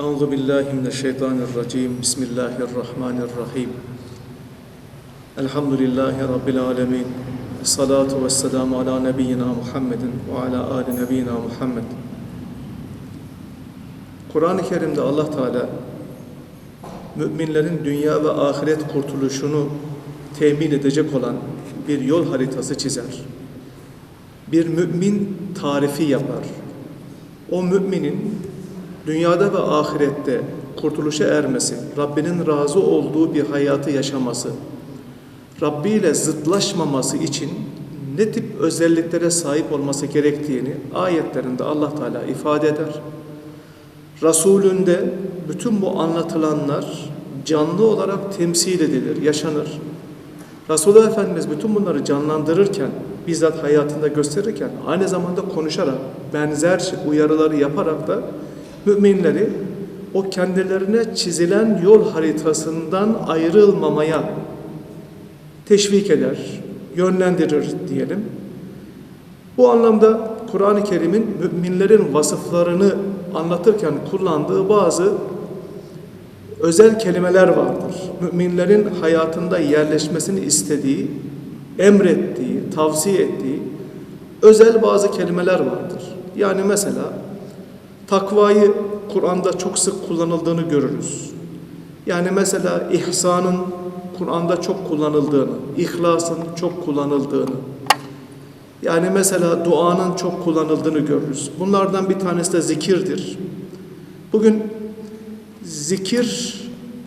Euzu billahi mineşşeytanirracim. Bismillahirrahmanirrahim. Elhamdülillahi rabbil alamin. Salatu vesselamu ala nebiyyina Muhammedin ve ala ali nebiyyina Muhammed. Kur'an-ı Kerim'de Allah Teala müminlerin dünya ve ahiret kurtuluşunu temin edecek olan bir yol haritası çizer. Bir mümin tarifi yapar. O müminin dünyada ve ahirette kurtuluşa ermesi, Rabbinin razı olduğu bir hayatı yaşaması, Rabbi ile zıtlaşmaması için ne tip özelliklere sahip olması gerektiğini ayetlerinde Allah Teala ifade eder. Resulünde bütün bu anlatılanlar canlı olarak temsil edilir, yaşanır. Resulullah Efendimiz bütün bunları canlandırırken, bizzat hayatında gösterirken, aynı zamanda konuşarak, benzer uyarıları yaparak da müminleri o kendilerine çizilen yol haritasından ayrılmamaya teşvik eder, yönlendirir diyelim. Bu anlamda Kur'an-ı Kerim'in müminlerin vasıflarını anlatırken kullandığı bazı özel kelimeler vardır. Müminlerin hayatında yerleşmesini istediği, emrettiği, tavsiye ettiği özel bazı kelimeler vardır. Yani mesela takvayı Kur'an'da çok sık kullanıldığını görürüz. Yani mesela ihsanın Kur'an'da çok kullanıldığını, ihlasın çok kullanıldığını, yani mesela duanın çok kullanıldığını görürüz. Bunlardan bir tanesi de zikirdir. Bugün zikir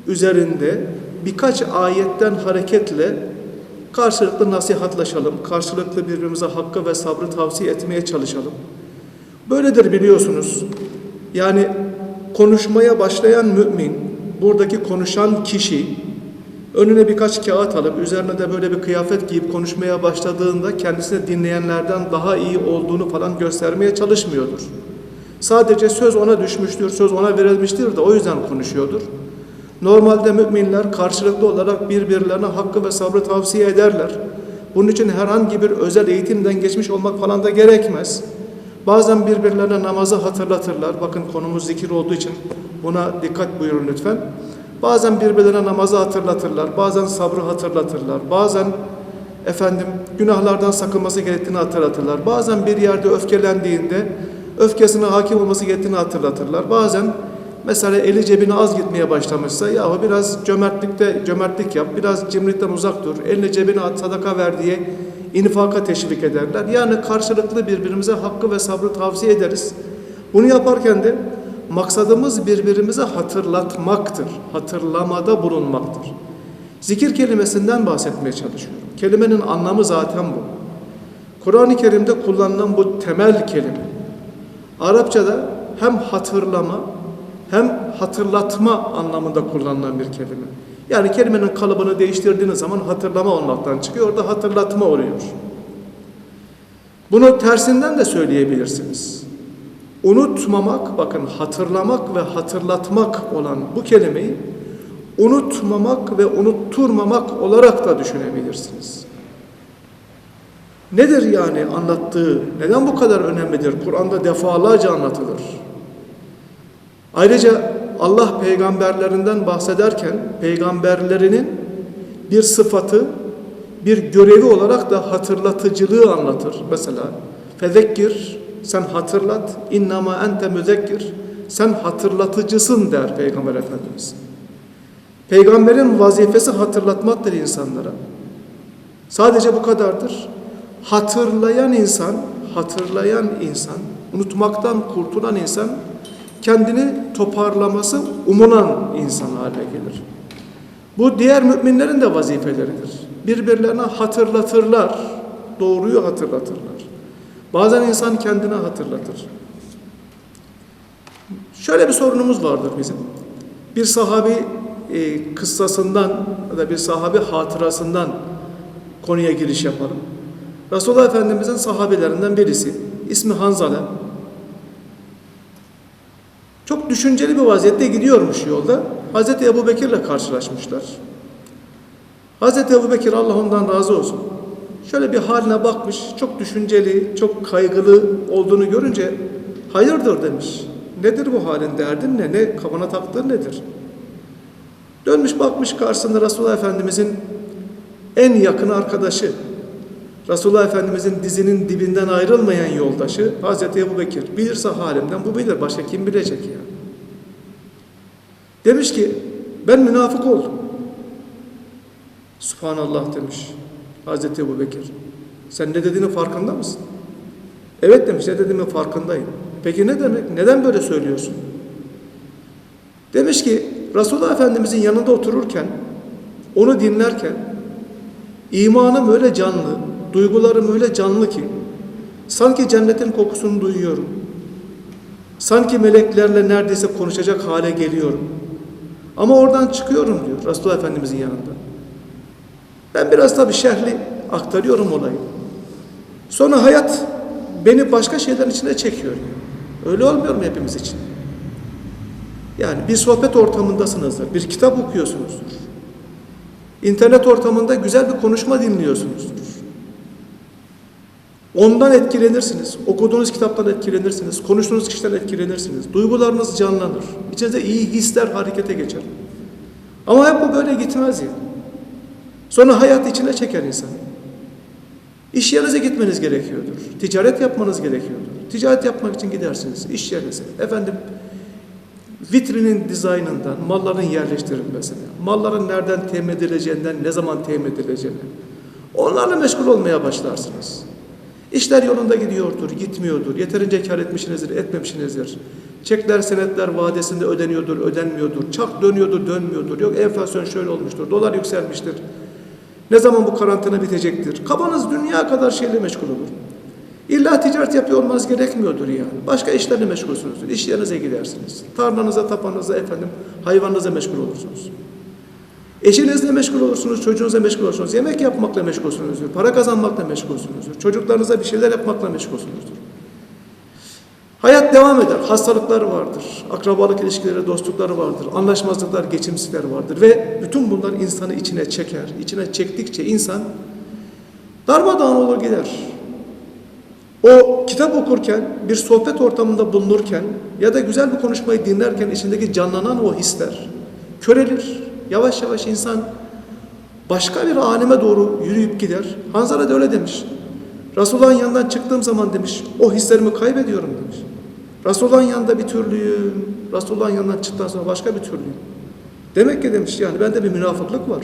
üzerinde birkaç ayetten hareketle karşılıklı nasihatlaşalım, karşılıklı birbirimize hakkı ve sabrı tavsiye etmeye çalışalım. Böyledir biliyorsunuz. Yani konuşmaya başlayan mümin, buradaki konuşan kişi önüne birkaç kağıt alıp üzerine de böyle bir kıyafet giyip konuşmaya başladığında kendisine dinleyenlerden daha iyi olduğunu falan göstermeye çalışmıyordur. Sadece söz ona düşmüştür, söz ona verilmiştir de o yüzden konuşuyordur. Normalde müminler karşılıklı olarak birbirlerine hakkı ve sabrı tavsiye ederler. Bunun için herhangi bir özel eğitimden geçmiş olmak falan da gerekmez. Bazen birbirlerine namazı hatırlatırlar. Bakın konumuz zikir olduğu için buna dikkat buyurun lütfen. Bazen birbirlerine namazı hatırlatırlar. Bazen sabrı hatırlatırlar. Bazen efendim günahlardan sakınması gerektiğini hatırlatırlar. Bazen bir yerde öfkelendiğinde öfkesine hakim olması gerektiğini hatırlatırlar. Bazen mesela eli cebine az gitmeye başlamışsa yahu biraz cömertlikte cömertlik yap, biraz cimrilikten uzak dur, elini cebine at, sadaka ver diye infaka teşvik ederler. Yani karşılıklı birbirimize hakkı ve sabrı tavsiye ederiz. Bunu yaparken de maksadımız birbirimize hatırlatmaktır. Hatırlamada bulunmaktır. Zikir kelimesinden bahsetmeye çalışıyorum. Kelimenin anlamı zaten bu. Kur'an-ı Kerim'de kullanılan bu temel kelime. Arapçada hem hatırlama hem hatırlatma anlamında kullanılan bir kelime. Yani kelimenin kalıbını değiştirdiğiniz zaman hatırlama olmaktan çıkıyor. Orada hatırlatma oluyor. Bunu tersinden de söyleyebilirsiniz. Unutmamak, bakın hatırlamak ve hatırlatmak olan bu kelimeyi unutmamak ve unutturmamak olarak da düşünebilirsiniz. Nedir yani anlattığı, neden bu kadar önemlidir? Kur'an'da defalarca anlatılır. Ayrıca Allah peygamberlerinden bahsederken peygamberlerinin bir sıfatı, bir görevi olarak da hatırlatıcılığı anlatır. Mesela fezekkir, sen hatırlat, innama ente müzekkir, sen hatırlatıcısın der Peygamber Efendimiz. Peygamberin vazifesi hatırlatmaktır insanlara. Sadece bu kadardır. Hatırlayan insan, hatırlayan insan, unutmaktan kurtulan insan kendini toparlaması umulan insan haline gelir. Bu diğer müminlerin de vazifeleridir. Birbirlerine hatırlatırlar, doğruyu hatırlatırlar. Bazen insan kendine hatırlatır. Şöyle bir sorunumuz vardır bizim. Bir sahabi e, kıssasından ya da bir sahabi hatırasından konuya giriş yapalım. Resulullah Efendimiz'in sahabelerinden birisi, ismi Hanzala, düşünceli bir vaziyette gidiyormuş yolda. Hazreti Ebu Bekir'le karşılaşmışlar. Hazreti Ebu Bekir Allah ondan razı olsun. Şöyle bir haline bakmış, çok düşünceli, çok kaygılı olduğunu görünce hayırdır demiş. Nedir bu halin derdin ne? Ne kafana taktığın nedir? Dönmüş bakmış karşısında Resulullah Efendimizin en yakın arkadaşı, Resulullah Efendimizin dizinin dibinden ayrılmayan yoldaşı Hazreti Ebu Bekir. Bilirse halimden bu bilir. Başka kim bilecek ya? Demiş ki ben münafık oldum. Subhanallah demiş Hazreti Ebu Bekir. Sen ne dediğinin farkında mısın? Evet demiş ne dediğimin farkındayım. Peki ne demek? Neden böyle söylüyorsun? Demiş ki Resulullah Efendimizin yanında otururken onu dinlerken imanım öyle canlı, duygularım öyle canlı ki sanki cennetin kokusunu duyuyorum. Sanki meleklerle neredeyse konuşacak hale geliyorum. Ama oradan çıkıyorum diyor Resulullah Efendimizin yanında. Ben biraz tabii şerhli aktarıyorum olayı. Sonra hayat beni başka şeylerin içine çekiyor. Öyle olmuyor mu hepimiz için? Yani bir sohbet ortamındasınızdır, bir kitap okuyorsunuzdur. İnternet ortamında güzel bir konuşma dinliyorsunuzdur. Ondan etkilenirsiniz, okuduğunuz kitaptan etkilenirsiniz, konuştuğunuz kişiden etkilenirsiniz. Duygularınız canlanır, içinizde iyi hisler harekete geçer. Ama hep bu böyle gitmez ya. Sonra hayat içine çeker insanı. İş yerinize gitmeniz gerekiyordur. Ticaret yapmanız gerekiyordur. Ticaret yapmak için gidersiniz iş yerinize. Efendim vitrinin dizaynından, malların yerleştirilmesine, malların nereden temin edileceğinden, ne zaman temin edileceğine. Onlarla meşgul olmaya başlarsınız. İşler yolunda gidiyordur, gitmiyordur. Yeterince kar etmişsinizdir, etmemişsinizdir. Çekler, senetler vadesinde ödeniyordur, ödenmiyordur. Çark dönüyordur, dönmüyordur. Yok enflasyon şöyle olmuştur, dolar yükselmiştir. Ne zaman bu karantina bitecektir? Kafanız dünya kadar şeyle meşgul olur. İlla ticaret yapıyor olmanız gerekmiyordur yani. Başka işlerle meşgulsünüzdür. İş yerinize gidersiniz. Tarlanıza, tapanıza, efendim, hayvanınıza meşgul olursunuz. Eşinizle meşgul olursunuz, çocuğunuzla meşgul olursunuz. Yemek yapmakla meşgulsünüzdür. Para kazanmakla meşgulsünüzdür. Çocuklarınıza bir şeyler yapmakla meşgulsünüzdür. Hayat devam eder. Hastalıklar vardır. Akrabalık ilişkileri, dostlukları vardır. Anlaşmazlıklar, geçimsizlikler vardır. Ve bütün bunlar insanı içine çeker. İçine çektikçe insan darmadağın olur gider. O kitap okurken, bir sohbet ortamında bulunurken ya da güzel bir konuşmayı dinlerken içindeki canlanan o hisler körelir. Yavaş yavaş insan başka bir aleme doğru yürüyüp gider. Hanzala da öyle demiş. Resulullah'ın yanından çıktığım zaman demiş, o hislerimi kaybediyorum demiş. Resulullah'ın yanında bir türlüyüm, Resulullah'ın yanından çıktıktan sonra başka bir türlüyüm. Demek ki demiş yani bende bir münafıklık var.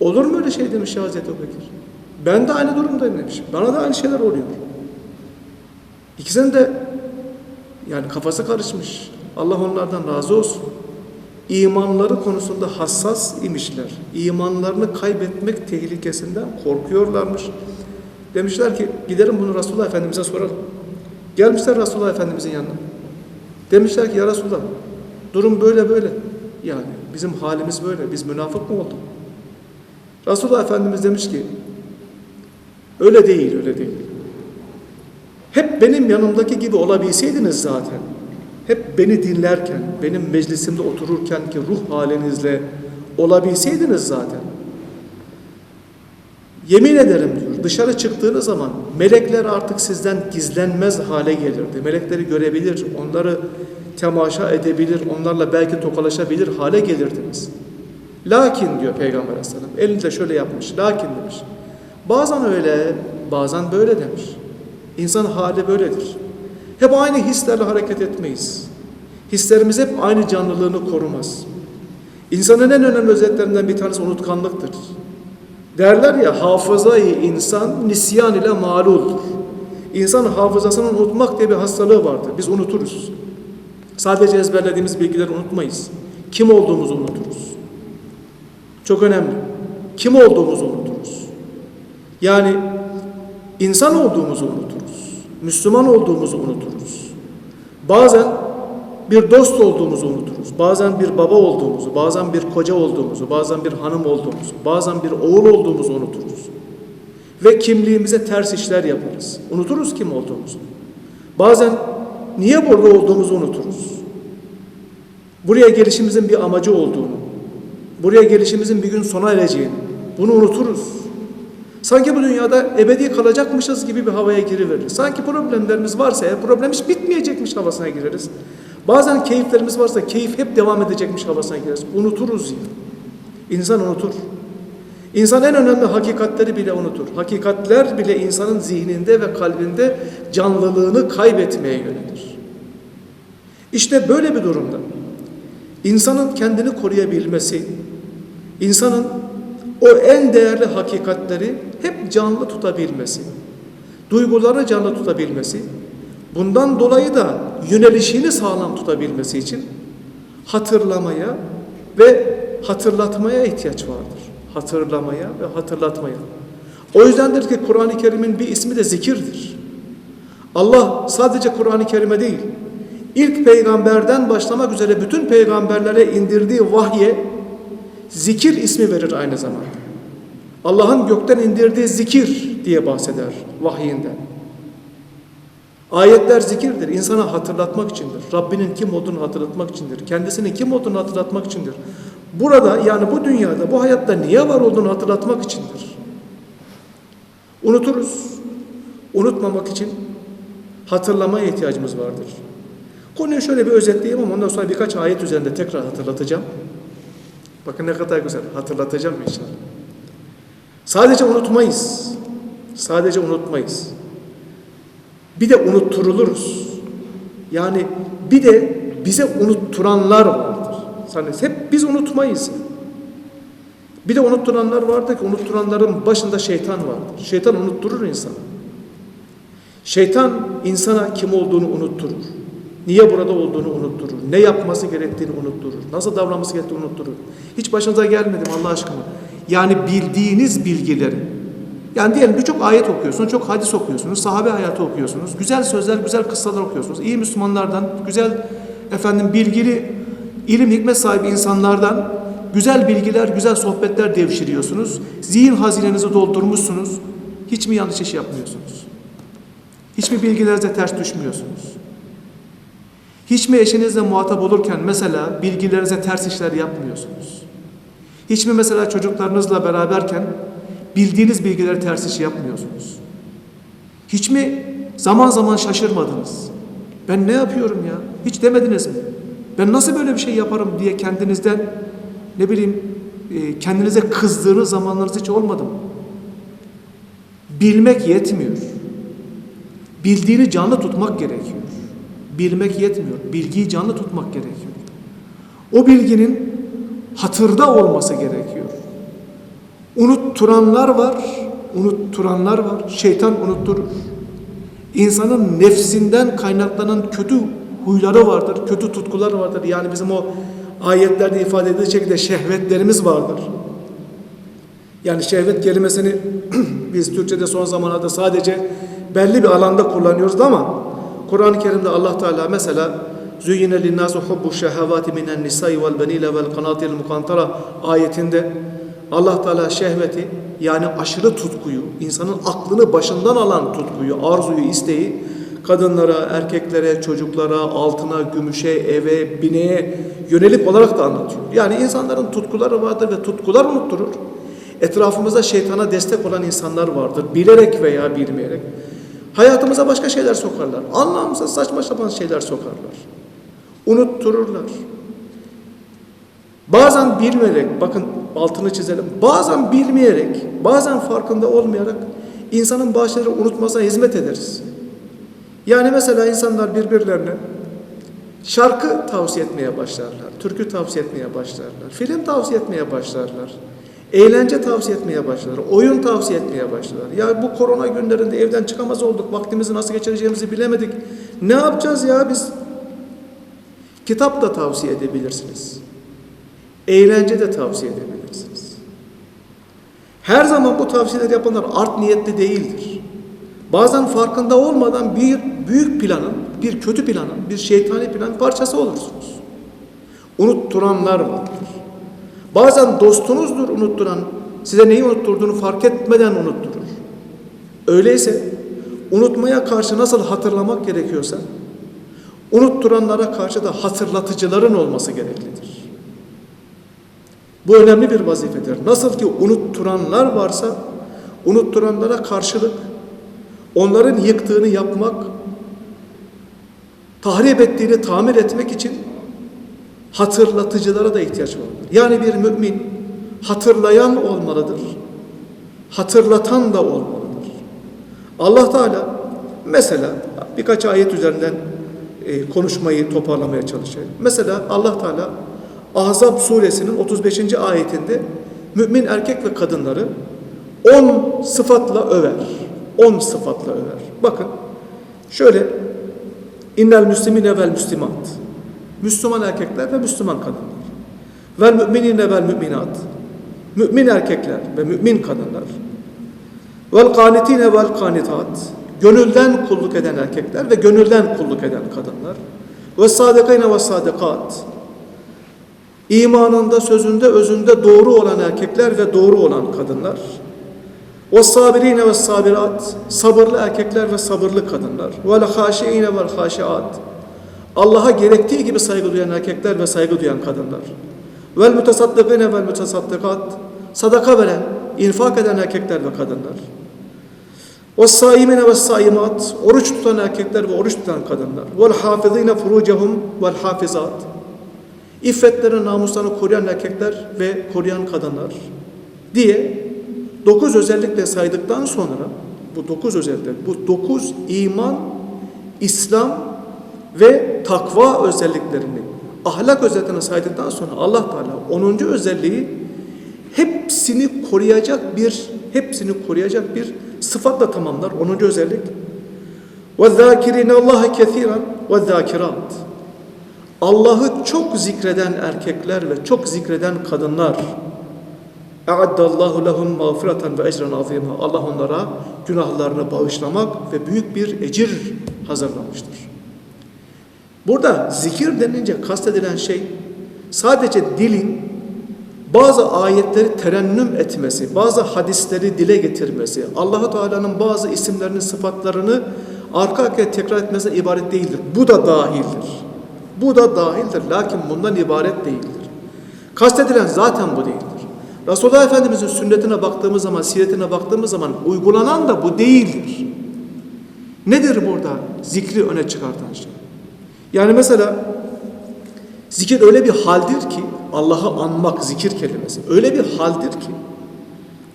Olur mu öyle şey demiş Hazreti Ebubekir. Ben de aynı durumdayım demiş. Bana da aynı şeyler oluyor. İkisinin de yani kafası karışmış. Allah onlardan razı olsun. İmanları konusunda hassas imişler. İmanlarını kaybetmek tehlikesinden korkuyorlarmış. Demişler ki gidelim bunu Resulullah Efendimiz'e soralım. Gelmişler Resulullah Efendimiz'in yanına. Demişler ki ya Resulullah durum böyle böyle. Yani bizim halimiz böyle. Biz münafık mı olduk? Resulullah Efendimiz demiş ki öyle değil öyle değil. Hep benim yanımdaki gibi olabilseydiniz zaten. Hep beni dinlerken, benim meclisimde otururken ki ruh halinizle olabilseydiniz zaten. Yemin ederim diyor, dışarı çıktığınız zaman melekler artık sizden gizlenmez hale gelirdi. Melekleri görebilir, onları temaşa edebilir, onlarla belki tokalaşabilir hale gelirdiniz. Lakin diyor Peygamber Aleyhisselam, elinde şöyle yapmış, lakin demiş. Bazen öyle, bazen böyle demiş. İnsan hali böyledir. Hep aynı hislerle hareket etmeyiz. Hislerimiz hep aynı canlılığını korumaz. İnsanın en önemli özelliklerinden bir tanesi unutkanlıktır. Derler ya hafızayı insan nisyan ile maluldur. İnsan hafızasını unutmak diye bir hastalığı vardır. Biz unuturuz. Sadece ezberlediğimiz bilgileri unutmayız. Kim olduğumuzu unuturuz. Çok önemli. Kim olduğumuzu unuturuz. Yani insan olduğumuzu unuturuz. Müslüman olduğumuzu unuturuz. Bazen bir dost olduğumuzu unuturuz. Bazen bir baba olduğumuzu, bazen bir koca olduğumuzu, bazen bir hanım olduğumuzu, bazen bir oğul olduğumuzu unuturuz. Ve kimliğimize ters işler yaparız. Unuturuz kim olduğumuzu. Bazen niye burada olduğumuzu unuturuz. Buraya gelişimizin bir amacı olduğunu, buraya gelişimizin bir gün sona ereceğini, bunu unuturuz. Sanki bu dünyada ebedi kalacakmışız gibi bir havaya giriveririz. Sanki problemlerimiz varsa eğer problem hiç bitmeyecekmiş havasına gireriz. Bazen keyiflerimiz varsa keyif hep devam edecekmiş havasına gireriz. Unuturuz ya. İnsan unutur. İnsan en önemli hakikatleri bile unutur. Hakikatler bile insanın zihninde ve kalbinde canlılığını kaybetmeye yönelir. İşte böyle bir durumda insanın kendini koruyabilmesi, insanın o en değerli hakikatleri hep canlı tutabilmesi, duyguları canlı tutabilmesi, bundan dolayı da yönelişini sağlam tutabilmesi için hatırlamaya ve hatırlatmaya ihtiyaç vardır. Hatırlamaya ve hatırlatmaya. O yüzdendir ki Kur'an-ı Kerim'in bir ismi de zikirdir. Allah sadece Kur'an-ı Kerim'e değil, ilk peygamberden başlamak üzere bütün peygamberlere indirdiği vahye zikir ismi verir aynı zamanda. Allah'ın gökten indirdiği zikir diye bahseder vahyinden. Ayetler zikirdir. insana hatırlatmak içindir. Rabbinin kim olduğunu hatırlatmak içindir. Kendisinin kim olduğunu hatırlatmak içindir. Burada yani bu dünyada, bu hayatta niye var olduğunu hatırlatmak içindir. Unuturuz. Unutmamak için hatırlamaya ihtiyacımız vardır. Konuyu şöyle bir özetleyeyim ama ondan sonra birkaç ayet üzerinde tekrar hatırlatacağım. Bakın ne kadar güzel hatırlatacağım inşallah. Sadece unutmayız. Sadece unutmayız. Bir de unutturuluruz. Yani bir de bize unutturanlar vardır. Yani hep biz unutmayız. Bir de unutturanlar vardır ki unutturanların başında şeytan vardır. Şeytan unutturur insanı. Şeytan insana kim olduğunu unutturur. Niye burada olduğunu unutturur. Ne yapması gerektiğini unutturur. Nasıl davranması gerektiğini unutturur. Hiç başınıza gelmedi mi Allah aşkına? Yani bildiğiniz bilgileri. Yani diyelim birçok ayet okuyorsunuz, çok hadis okuyorsunuz, sahabe hayatı okuyorsunuz, güzel sözler, güzel kıssalar okuyorsunuz. İyi Müslümanlardan, güzel efendim bilgili, ilim hikmet sahibi insanlardan güzel bilgiler, güzel sohbetler devşiriyorsunuz. Zihin hazinenizi doldurmuşsunuz. Hiç mi yanlış iş yapmıyorsunuz? Hiç mi bilgilerinize ters düşmüyorsunuz? Hiç mi eşinizle muhatap olurken mesela bilgilerinize ters işler yapmıyorsunuz? Hiç mi mesela çocuklarınızla beraberken bildiğiniz bilgileri ters iş yapmıyorsunuz? Hiç mi zaman zaman şaşırmadınız? Ben ne yapıyorum ya? Hiç demediniz mi? Ben nasıl böyle bir şey yaparım diye kendinizden ne bileyim e, kendinize kızdığınız zamanlarınız hiç olmadı mı? Bilmek yetmiyor. Bildiğini canlı tutmak gerekiyor. Bilmek yetmiyor. Bilgiyi canlı tutmak gerekiyor. O bilginin hatırda olması gerekiyor. Unutturanlar var, unutturanlar var. Şeytan unutturur. İnsanın nefsinden kaynaklanan kötü huyları vardır, kötü tutkular vardır. Yani bizim o ayetlerde ifade edildiği şekilde şehvetlerimiz vardır. Yani şehvet kelimesini biz Türkçe'de son zamanlarda sadece belli bir alanda kullanıyoruz ama Kur'an-ı Kerim'de Allah Teala mesela Züyyine linnâsu hubbu şehevâti minen nisâi vel benîle vel kanâtil mukantara ayetinde Allah Teala şehveti yani aşırı tutkuyu, insanın aklını başından alan tutkuyu, arzuyu, isteği kadınlara, erkeklere, çocuklara, altına, gümüşe, eve, bineğe yönelik olarak da anlatıyor. Yani insanların tutkuları vardır ve tutkular unutturur. Etrafımızda şeytana destek olan insanlar vardır. Bilerek veya bilmeyerek. Hayatımıza başka şeyler sokarlar. Anlamsız saçma sapan şeyler sokarlar. Unuttururlar. Bazen bilmeyerek, bakın altını çizelim. Bazen bilmeyerek, bazen farkında olmayarak insanın bazı şeyleri unutmasına hizmet ederiz. Yani mesela insanlar birbirlerine şarkı tavsiye etmeye başlarlar, türkü tavsiye etmeye başlarlar, film tavsiye etmeye başlarlar, eğlence tavsiye etmeye başlarlar, oyun tavsiye etmeye başlarlar. Ya bu korona günlerinde evden çıkamaz olduk, vaktimizi nasıl geçireceğimizi bilemedik. Ne yapacağız ya biz? Kitap da tavsiye edebilirsiniz. Eğlence de tavsiye edebilirsiniz. Her zaman bu tavsiyeleri yapanlar art niyetli değildir. Bazen farkında olmadan bir büyük planın, bir kötü planın, bir şeytani planın parçası olursunuz. Unutturanlar vardır. Bazen dostunuzdur unutturan, size neyi unutturduğunu fark etmeden unutturur. Öyleyse unutmaya karşı nasıl hatırlamak gerekiyorsa, unutturanlara karşı da hatırlatıcıların olması gereklidir. Bu önemli bir vazifedir. Nasıl ki unutturanlar varsa, unutturanlara karşılık onların yıktığını yapmak, tahrip ettiğini tamir etmek için hatırlatıcılara da ihtiyaç vardır. Yani bir mümin hatırlayan olmalıdır. Hatırlatan da olmalıdır. Allah Teala mesela birkaç ayet üzerinden e, konuşmayı toparlamaya çalışayım. Mesela Allah Teala Ahzab suresinin 35. ayetinde mümin erkek ve kadınları 10 sıfatla över. 10 sıfatla över. Bakın şöyle innel müslimine vel müslimat Müslüman erkekler ve Müslüman kadınlar. Vel müminine vel müminat Mümin erkekler ve mümin kadınlar. Vel kanitine vel kanitat Gönülden kulluk eden erkekler ve gönülden kulluk eden kadınlar. Ve sadikine ve sadikat İmanında, sözünde, özünde doğru olan erkekler ve doğru olan kadınlar. Ve sabirine ve sabirat, sabırlı erkekler ve sabırlı kadınlar. Ve haşiine ve haşiat, Allah'a gerektiği gibi saygı duyan erkekler ve saygı duyan kadınlar. Vel mutasaddikine vel mutasaddikat, sadaka veren, infak eden erkekler ve kadınlar. Ve saimine ve saimat, oruç tutan erkekler ve oruç tutan kadınlar. Vel hafizine furucehum vel hafizat, İffetlerini, namuslarını koruyan erkekler ve koruyan kadınlar diye dokuz özellikle saydıktan sonra bu dokuz özellik, bu dokuz iman, İslam ve takva özelliklerini ahlak özelliklerini saydıktan sonra Allah Teala 10. özelliği hepsini koruyacak bir hepsini koruyacak bir sıfatla tamamlar 10. özellik. Ve zâkirine Allah'a kethiren ve zâkirat. Allah'ı çok zikreden erkekler ve çok zikreden kadınlar. E'addallahu lehum mağfireten ve ecren azîmâ. Allah onlara günahlarını bağışlamak ve büyük bir ecir hazırlamıştır. Burada zikir denince kastedilen şey sadece dilin bazı ayetleri terennüm etmesi, bazı hadisleri dile getirmesi, Allahu Teala'nın bazı isimlerinin sıfatlarını arka arkaya tekrar etmesine ibaret değildir. Bu da dahildir. Bu da dahildir. Lakin bundan ibaret değildir. Kastedilen zaten bu değildir. Resulullah Efendimizin sünnetine baktığımız zaman, siretine baktığımız zaman uygulanan da bu değildir. Nedir burada zikri öne çıkartan şey? Yani mesela zikir öyle bir haldir ki Allah'ı anmak zikir kelimesi öyle bir haldir ki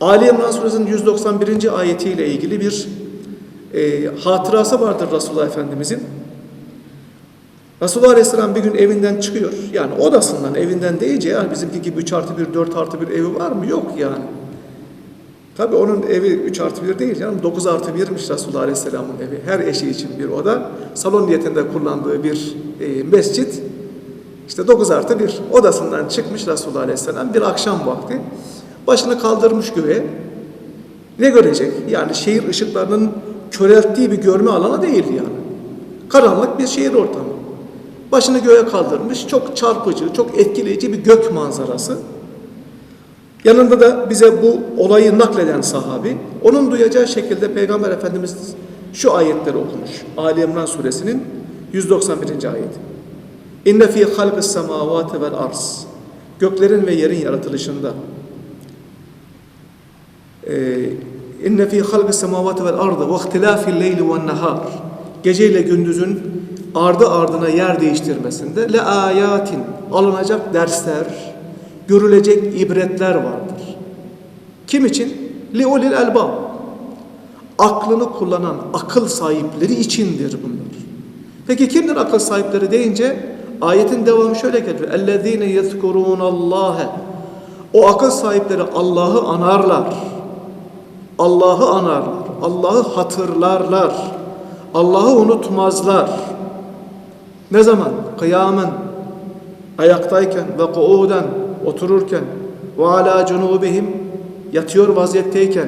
Ali İmran Suresinin 191. ayetiyle ilgili bir e, hatırası vardır Resulullah Efendimizin. Resulullah Aleyhisselam bir gün evinden çıkıyor. Yani odasından, evinden deyince ya bizimki gibi 3 artı 1, 4 artı 1 evi var mı? Yok yani. Tabi onun evi 3 artı 1 değil canım. 9 artı 1'miş Resulullah Aleyhisselam'ın evi. Her eşi için bir oda. Salon niyetinde kullandığı bir e, mescit. İşte 9 artı 1 odasından çıkmış Resulullah Aleyhisselam bir akşam vakti. Başını kaldırmış göğe. Ne görecek? Yani şehir ışıklarının körelttiği bir görme alanı değil yani. Karanlık bir şehir ortamı. Başını göğe kaldırmış. Çok çarpıcı, çok etkileyici bir gök manzarası. Yanında da bize bu olayı nakleden sahabi, onun duyacağı şekilde Peygamber Efendimiz şu ayetleri okumuş. Ali İmran suresinin 191. ayeti. İnne fî halqis semâvâti vel arz. Göklerin ve yerin yaratılışında. İnne fî halqis semâvâti vel ardı ve ihtilâfil leyli ven nehâr. Gece ile gündüzün ardı ardına yer değiştirmesinde le ayatin alınacak dersler, görülecek ibretler vardır. Kim için? Li ulil elbab. Aklını kullanan akıl sahipleri içindir bunlar. Peki kimdir akıl sahipleri deyince ayetin devamı şöyle geliyor. Ellezine yezkurun Allah'e. O akıl sahipleri Allah'ı anarlar. Allah'ı anarlar. Allah'ı hatırlarlar. Allah'ı unutmazlar. Ne zaman? Kıyamen, ayaktayken ve kuuden, otururken ve ala cunubihim, yatıyor vaziyetteyken.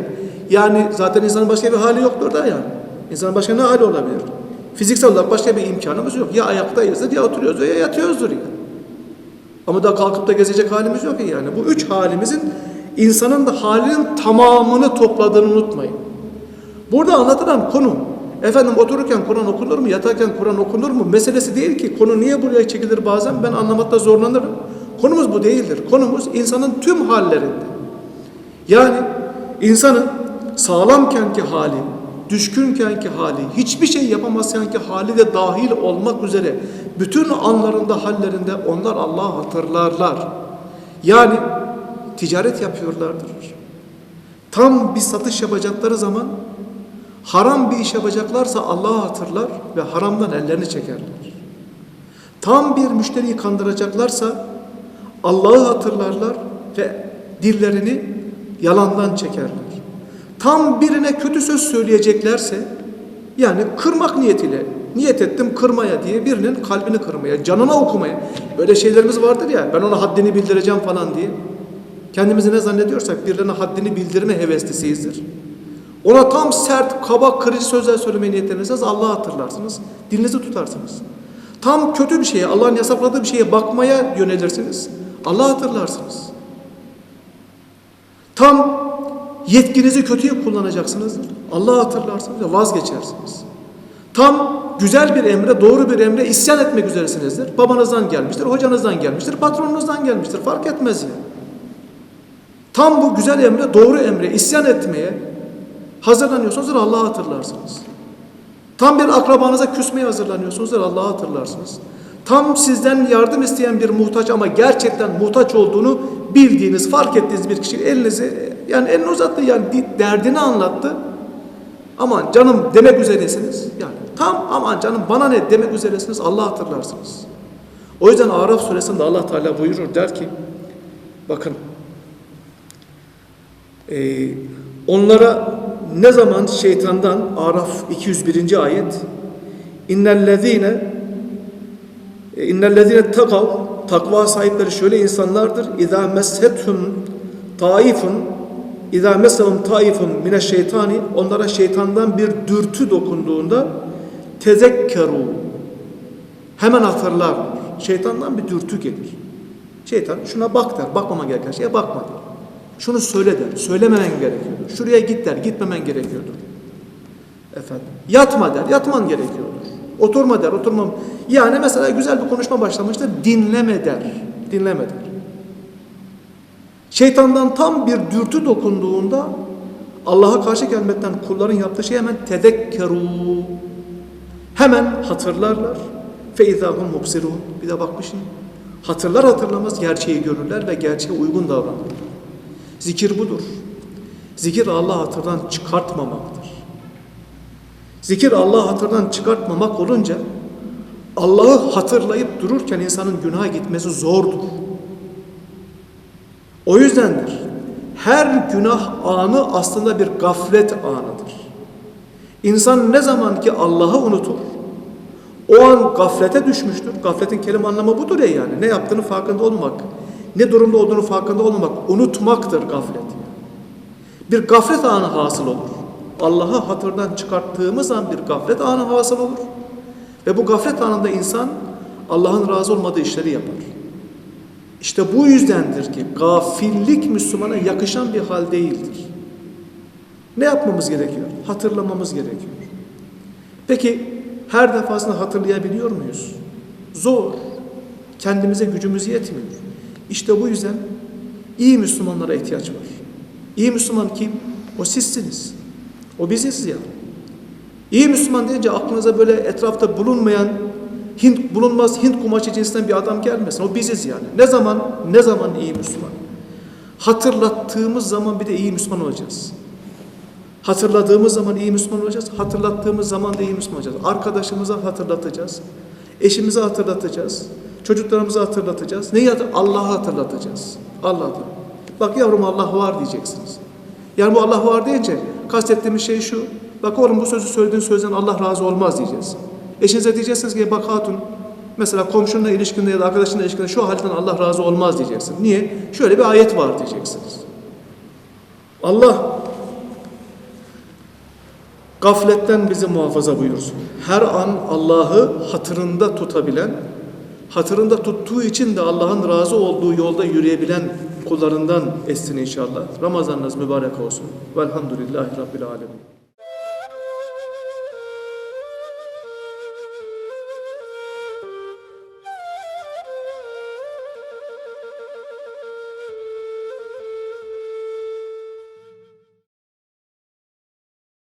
Yani zaten insanın başka bir hali yoktur da yani. İnsanın başka ne hali olabilir? Fiziksel olarak başka bir imkanımız yok. Ya ayaktayızdır ya oturuyoruz ya yatıyoruzdur ya. Ama da kalkıp da gezecek halimiz yok yani. Bu üç halimizin insanın da halinin tamamını topladığını unutmayın. Burada anlatılan konu Efendim otururken Kur'an okunur mu, yatarken Kur'an okunur mu meselesi değil ki. Konu niye buraya çekilir bazen ben anlamakta zorlanırım. Konumuz bu değildir. Konumuz insanın tüm hallerinde. Yani insanın sağlamkenki hali, düşkünkenki hali, hiçbir şey yapamazkenki hali de dahil olmak üzere bütün anlarında, hallerinde onlar Allah'ı hatırlarlar. Yani ticaret yapıyorlardır. Tam bir satış yapacakları zaman haram bir iş yapacaklarsa Allah'ı hatırlar ve haramdan ellerini çekerler. Tam bir müşteriyi kandıracaklarsa Allah'ı hatırlarlar ve dillerini yalandan çekerler. Tam birine kötü söz söyleyeceklerse yani kırmak niyetiyle niyet ettim kırmaya diye birinin kalbini kırmaya, canına okumaya. Böyle şeylerimiz vardır ya ben ona haddini bildireceğim falan diye. Kendimizi ne zannediyorsak birilerine haddini bildirme heveslisiyizdir. Ona tam sert, kaba, kırıcı sözler söylemeye niyetlenirseniz Allah'ı hatırlarsınız. Dilinizi tutarsınız. Tam kötü bir şeye, Allah'ın yasakladığı bir şeye bakmaya yönelirsiniz. Allah'ı hatırlarsınız. Tam yetkinizi kötüye kullanacaksınızdır. Allah'ı hatırlarsınız ve vazgeçersiniz. Tam güzel bir emre, doğru bir emre isyan etmek üzeresinizdir. Babanızdan gelmiştir, hocanızdan gelmiştir, patronunuzdan gelmiştir. Fark etmez ya. Tam bu güzel emre, doğru emre isyan etmeye hazırlanıyorsunuzdur. Allah'ı hatırlarsınız. Tam bir akrabanıza küsmeye hazırlanıyorsunuzdur. Allah'ı hatırlarsınız. Tam sizden yardım isteyen bir muhtaç ama gerçekten muhtaç olduğunu bildiğiniz, fark ettiğiniz bir kişi elinizi yani elini uzattı yani derdini anlattı. Aman canım demek üzeresiniz. Yani tam aman canım bana ne demek üzeresiniz Allah hatırlarsınız. O yüzden Araf suresinde Allah Teala buyurur der ki bakın e, onlara ne zaman şeytandan Araf 201. ayet innellezine innellezine takav takva sahipleri şöyle insanlardır İza meshethum taifun İza mesahum taifun mine şeytani onlara şeytandan bir dürtü dokunduğunda tezekkeru hemen hatırlar. Şeytandan bir dürtü gelir. Şeytan şuna bak der. Bakmaman gereken şeye bakma der. Şunu söyle der. Söylememen gerekiyordur. Şuraya git der. Gitmemen gerekiyordur. Efendim. Yatma der. Yatman gerekiyordur. Oturma der. Oturmam. Yani mesela güzel bir konuşma başlamıştır. Dinleme der. Dinleme der. Şeytandan tam bir dürtü dokunduğunda Allah'a karşı gelmekten kulların yaptığı şey hemen tedekkeru. Hemen hatırlarlar. Feizahum mubsirun. Bir de bakmışsın. Hatırlar hatırlamaz gerçeği görürler ve gerçeğe uygun davranırlar. Zikir budur. Zikir Allah hatırdan çıkartmamaktır. Zikir Allah hatırdan çıkartmamak olunca Allah'ı hatırlayıp dururken insanın günaha gitmesi zordur. O yüzdendir. Her günah anı aslında bir gaflet anıdır. İnsan ne zaman ki Allah'ı unutur, o an gaflete düşmüştür. Gafletin kelime anlamı budur ya yani. Ne yaptığını farkında olmak, ne durumda olduğunu farkında olmamak, unutmaktır gaflet. Bir gaflet anı hasıl olur. Allah'ı hatırdan çıkarttığımız an bir gaflet anı hasıl olur. Ve bu gaflet anında insan Allah'ın razı olmadığı işleri yapar. İşte bu yüzdendir ki gafillik Müslümana yakışan bir hal değildir. Ne yapmamız gerekiyor? Hatırlamamız gerekiyor. Peki her defasında hatırlayabiliyor muyuz? Zor. Kendimize gücümüz yetmiyor. İşte bu yüzden iyi Müslümanlara ihtiyaç var. İyi Müslüman kim? O sizsiniz. O biziz ya. İyi Müslüman deyince aklınıza böyle etrafta bulunmayan Hint bulunmaz Hint kumaşı cinsinden bir adam gelmesin. O biziz yani. Ne zaman ne zaman iyi Müslüman? Hatırlattığımız zaman bir de iyi Müslüman olacağız. Hatırladığımız zaman iyi Müslüman olacağız. Hatırlattığımız zaman da iyi Müslüman olacağız. Arkadaşımıza hatırlatacağız. Eşimize hatırlatacağız. Çocuklarımıza hatırlatacağız. Neyi hatır? Allah'ı hatırlatacağız. Allah'ı. Bak yavrum Allah var diyeceksiniz. Yani bu Allah var deyince kastettiğimiz şey şu. Bak oğlum bu sözü söylediğin sözden Allah razı olmaz diyeceğiz. Eşinize diyeceksiniz ki bak hatun mesela komşunla ilişkinde ya da arkadaşınla ilişkinde şu halden Allah razı olmaz diyeceksin. Niye? Şöyle bir ayet var diyeceksiniz. Allah gafletten bizi muhafaza buyursun. Her an Allah'ı hatırında tutabilen, hatırında tuttuğu için de Allah'ın razı olduğu yolda yürüyebilen kullarından etsin inşallah. Ramazanınız mübarek olsun. Velhamdülillahi Rabbil Alemin.